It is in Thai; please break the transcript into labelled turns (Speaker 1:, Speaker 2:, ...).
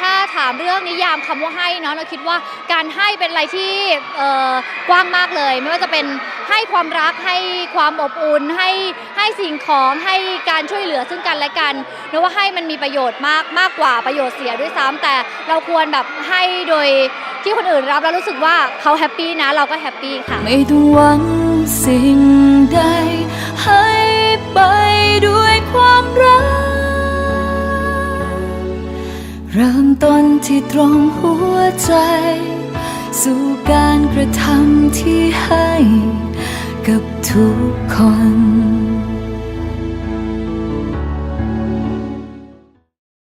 Speaker 1: ถ้าถามเรื่องนิยามคำว่าให้เนาะเราคิดว่าการให้เป็นอะไรที่กว้างมากเลย ไม่ว่าจะเป็นให้ความรักให้ความอบอุ่นให้ให้สิ่งของให้การช่วยเหลือซึ่งกันและกันเนอะว่าให้มันมีประโยชน์มากมากกว่าประโยชน์เสียด้วยซ้ำแต่เราควรแบบให้โดยที่คนอื่นรับแล้วรู้สึกว่าเขาแฮปปี้นะเราก็แฮปปี้ค่ะ
Speaker 2: ไม่ต้องหวังสิ่งใด เริ่มต้นที่ตรงหัวใจ สู่การกระทำที่ให้กับทุกคน